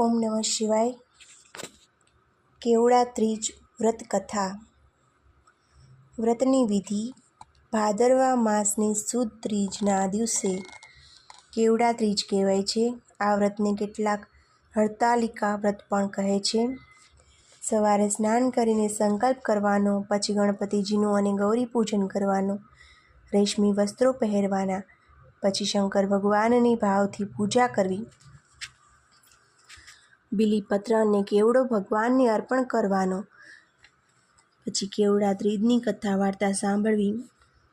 ઓમ નમઃ શિવાય. કેવડા ત્રીજ વ્રત કથા. વ્રતની વિધિ ભાદરવા માસની સુદ ત્રીજના દિવસે કેવડા ત્રીજ કહેવાય છે. આ વ્રતને કેટલાક હડતાલિકા વ્રત પણ કહે છે. સવારે સ્નાન કરીને સંકલ્પ કરવાનો, પછી ગણપતિજીનું અને ગૌરી પૂજન કરવાનું, રેશમી વસ્ત્રો પહેરવાના, પછી શંકર ભગવાનની ભાવથી પૂજા કરવી. બીલીપત્ર અને કેવડો ભગવાનને અર્પણ કરવાનો. પછી કેવડા ત્રીજની કથા વાર્તા સાંભળવી.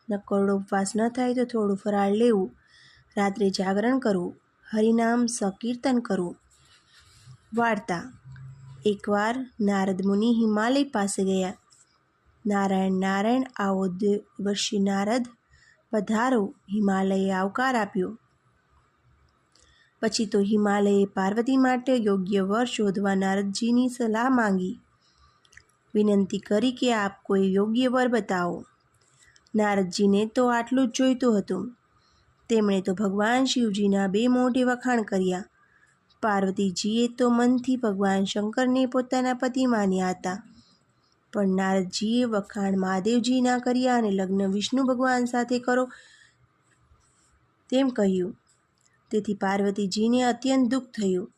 નકોરડો ઉપવાસ ન થાય તો થોડું ફરાળ લેવું. રાત્રે જાગરણ કરવું. હરિનામ સંકીર્તન કરવું. વાર્તા. એકવાર નારદ મુનિ હિમાલય પાસે ગયા. નારાયણ નારાયણ, આવો દેવર્ષિ નારદ પધારો. હિમાલયે આવકાર આપ્યો. પછી તો હિમાલયે પાર્વતી માટે યોગ્ય વર શોધવા નારદજીની સલાહ માંગી. વિનંતી કરી કે આપ કોઈ યોગ્ય વર બતાવો. નારદજીને તો આટલું જ જોઈતું હતું. તેમણે તો ભગવાન શિવજીના બે મોઢે વખાણ કર્યા. પાર્વતીજીએ તો મનથી ભગવાન શંકરને પોતાના પતિ માન્યા હતા. પણ નારદજીએ વખાણ મહાદેવજીના કર્યા અને લગ્ન વિષ્ણુ ભગવાન સાથે કરો તેમ કહ્યું. તેથી પાર્વતીજીને અત્યંત દુઃખ થયું.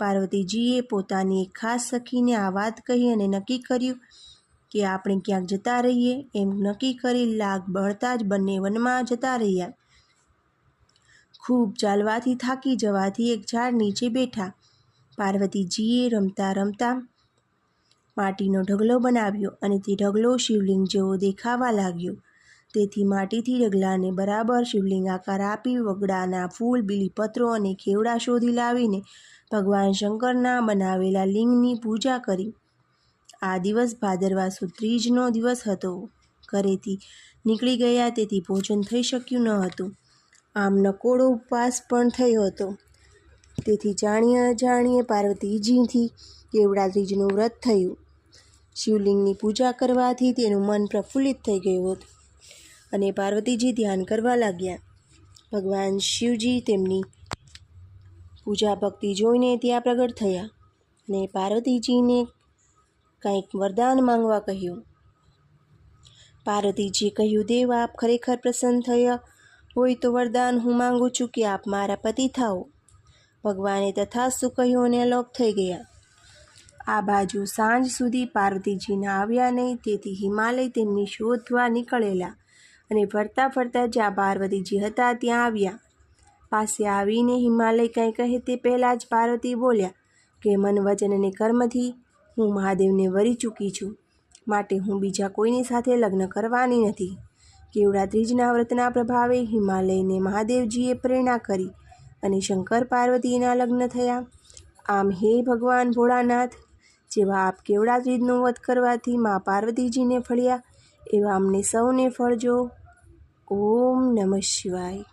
પાર્વતીજીએ પોતાની એક ખાસ સખીને આ વાત કહી અને નક્કી કર્યું કે આપણે ક્યાંક જતા રહીએ એમ નક્કી કરી લાગ બળતા જ બંને વનમાં જતા રહ્યા. ખૂબ ચાલવાથી થાકી જવાથી એક ઝાડ નીચે બેઠા. પાર્વતીજીએ રમતા રમતા માટીનો ઢગલો બનાવ્યો અને તે ઢગલો શિવલિંગ જેવો દેખાવા લાગ્યો. તેથી માટીથી ઢગલાને બરાબર શિવલિંગ આકાર આપી વગડાના ફૂલ, બીલીપત્રો અને ખેવડા શોધી લાવીને ભગવાન શંકરના બનાવેલા લિંગની પૂજા કરી. આ દિવસ ભાદરવા ત્રીજનો દિવસ હતો. ઘરેથી નીકળી ગયા તેથી ભોજન થઈ શક્યું ન હતું. આમ નકોડો ઉપવાસ પણ થયો હતો. તેથી જાણીએ અજાણીએ પાર્વતીજીથી કેવડા ત્રીજનું વ્રત થયું. શિવલિંગની પૂજા કરવાથી તેનું મન પ્રફુલ્લિત થઈ ગયું હતું. અને પાર્વતીજી ધ્યાન કરવા લાગ્યા. ભગવાન શિવજી તેમની પૂજા ભક્તિ જોઈને ત્યાં પ્રગટ થયા અને પાર્વતીજીને કંઈક વરદાન માંગવા કહ્યું. પાર્વતીજી કહ્યું, દેવ, આપ ખરેખર પ્રસન્ન થયા હોય તો વરદાન હું માંગુ છું કે આપ મારા પતિ થાઓ. ભગવાને તથાસ્તુ કહ્યું અને અલોપ થઈ ગયા. આ બાજુ સાંજ સુધી પાર્વતીજીના આવ્યા નહીં, તેથી હિમાલય તેમની શોધવા નીકળેલા અને ફરતા ફરતા જ્યાં પાર્વતીજી હતા ત્યાં આવ્યા. પાસે આવીને હિમાલય કંઈ કહે તે પહેલાં જ પાર્વતી બોલ્યા કે મન વચન અને કર્મથી હું મહાદેવને વરી ચૂકી છું. માટે હું બીજા કોઈની સાથે લગ્ન કરવાની નથી. કેવડા ત્રીજના વ્રતના પ્રભાવે હિમાલયને મહાદેવજીએ પ્રેરણા કરી અને શંકર પાર્વતીના લગ્ન થયા. આમ હે ભગવાન ભોળાનાથ, જેવા આપ કેવડા ત્રીજનું વધ કરવાથી મા પાર્વતીજીને ફળ્યા, એવા અમને સૌને ફળજો. ઓમ નમઃ શિવાય